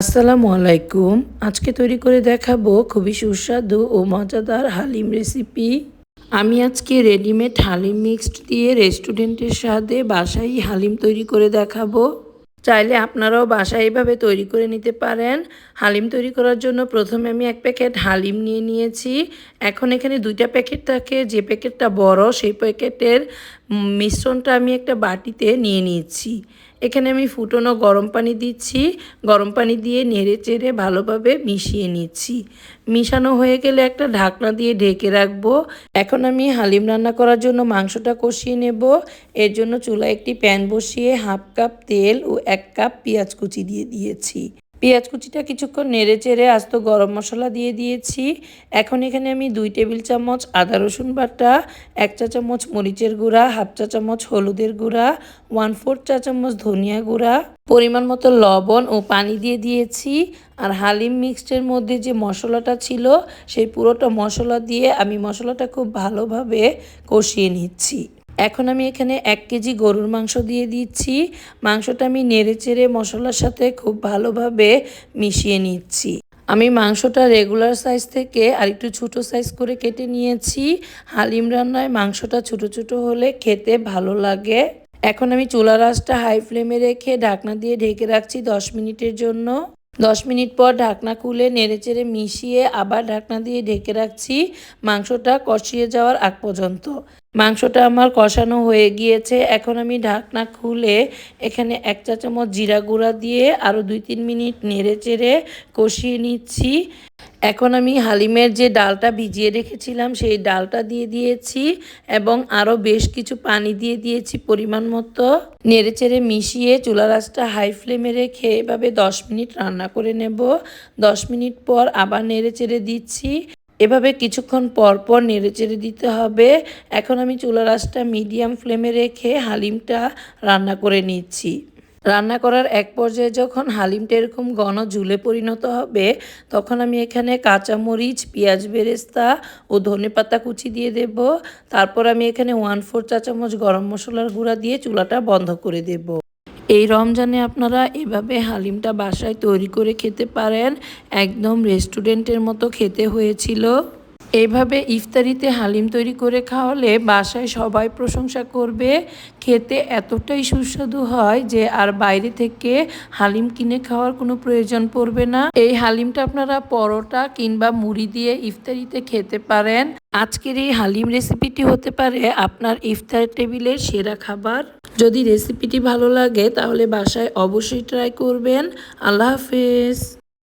আসসালামু আলাইকুম। আজকে তৈরি করে দেখাবো খুবই সুস্বাদু ও মজাদার হালিম রেসিপি। আমি আজকে রেডিমেড হালিম মিক্সড দিয়ে রেস্টুরেন্টের স্বাদে বাসায় হালিম তৈরি করে দেখাবো। চাইলে আপনারাও বাসায় এইভাবে তৈরি করে নিতে পারেন। হালিম তৈরি করার জন্য প্রথমে আমি এক প্যাকেট হালিম নিয়ে নিয়েছি। এখন এখানে দুইটা প্যাকেট থাকে। যে প্যাকেটটা বড়, সেই প্যাকেটের মিশ্রণটা আমি একটা বাটিতে নিয়ে নিয়েছি। এখানে আমি ফুটনো গরম পানি দিচ্ছি। গরম পানি দিয়ে নেড়ে চেড়ে ভালোভাবে মিশিয়ে নিচ্ছি। মিশানো হয়ে গেলে একটা ঢাকনা দিয়ে ঢেকে রাখব। এখন আমি হালিম রান্না করার জন্য মাংসটা কষিয়ে নেব। এর জন্য চুলায় একটি প্যান বসিয়ে হাফ কাপ তেল ও এক কাপ পেঁয়াজ কুচি দিয়ে দিয়েছি। পেঁয়াজ কুচিটা কিছুক্ষণ নেড়ে চেড়ে আস্ত গরম মশলা দিয়ে দিয়েছি। এখন এখানে আমি দুই টেবিল চামচ আদা রসুন বাটা, এক চা চামচ মরিচের গুঁড়া, হাফ চা চামচ হলুদের গুঁড়া ওয়ান ফোর্থ চা চামচ ধনিয়া গুঁড়া, পরিমাণ মতো লবণ ও পানি দিয়ে দিয়েছি। আর হালিম মিক্সডের মধ্যে যে মশলাটা ছিল, সেই পুরোটা মশলা দিয়ে আমি মশলাটা খুব ভালোভাবে কষিয়ে নিচ্ছি। এখন আমি এখানে এক কেজি গরুর মাংস দিয়ে দিচ্ছি। মাংসটা আমি নেড়ে চেড়ে মশলার সাথে খুব ভালোভাবে মিশিয়ে নিচ্ছি। আমি মাংসটা রেগুলার সাইজ থেকে আর একটু ছোটো সাইজ করে কেটে নিয়েছি। হালিম রান্নায় মাংসটা ছোট ছোট হলে খেতে ভালো লাগে। এখন আমি চুলা রাসটা হাই ফ্লেমে রেখে ঢাকনা দিয়ে ঢেকে রাখছি দশ মিনিটের জন্য। দশ মিনিট পর ঢাকনা খুলে নেড়েচেড়ে মিশিয়ে আবার ঢাকনা দিয়ে ঢেকে রাখছি। মাংসটা কষিয়ে যাওয়ার আগ পর্যন্ত। মাংসটা আমার কষানো হয়ে গিয়েছে। এখন আমি ঢাকনা খুলে এখানে এক চা চামচ জিরা গুঁড়া দিয়ে আরও দুই তিন মিনিট নেড়ে চেড়ে কষিয়ে নিচ্ছি। এখন আমি হালিমের যে ডালটা ভিজিয়ে রেখেছিলাম, সেই ডালটা দিয়ে দিয়েছি এবং আরও বেশ কিছু পানি দিয়ে দিয়েছি পরিমাণ মতো। নেড়ে চেড়ে মিশিয়ে চুলা রাসটা হাই ফ্লেমে রেখে এভাবে দশ মিনিট রান্না করে নেব। দশ মিনিট পর আবার নেড়ে চেড়ে দিচ্ছি। এভাবে কিছুক্ষণ পর পর নেড়ে চেড়ে দিতে হবে। এখন আমি চুলা রাসটা মিডিয়াম ফ্লেমে রেখে হালিমটা রান্না করে নিচ্ছি। রান্না করার এক পর্যায়ে যখন হালিমটা এরকম ঘন ঝুলে পরিণত হবে, তখন আমি এখানে কাঁচামরিচ, পেঁয়াজ বেরেস্তা ও ধনেপাতা কুচি দিয়ে দেব। তারপর আমি এখানে ওয়ান ফোর চা চামচ গরম মশলার গুঁড়া দিয়ে চুলাটা বন্ধ করে দেব। এই রমজানে আপনারা এভাবে হালিমটা বাসায় তৈরি করে খেতে পারেন। একদম রেস্টুরেন্টের মতো খেতে হয়েছিল। এইভাবে ইফতারিতে হালিম তৈরি করে খাওয়ালে বাসায় সবাই প্রশংসা করবে, খেতে এতটাই সুস্বাদু হয় যে আর বাইরে থেকে হালিম কিনে খাওয়ার কোনো প্রয়োজন পড়বে না। এই হালিমটা আপনারা পরোটা কিংবা মুড়ি দিয়ে ইফতারিতে খেতে পারেন। আজকের এই হালিম রেসিপিটি হতে পারে আপনার ইফতার টেবিলের সেরা খাবার। যদি রেসিপিটি ভালো লাগে তাহলে বাসায় অবশ্যই ট্রাই করবেন। আল্লাহ হাফেজ।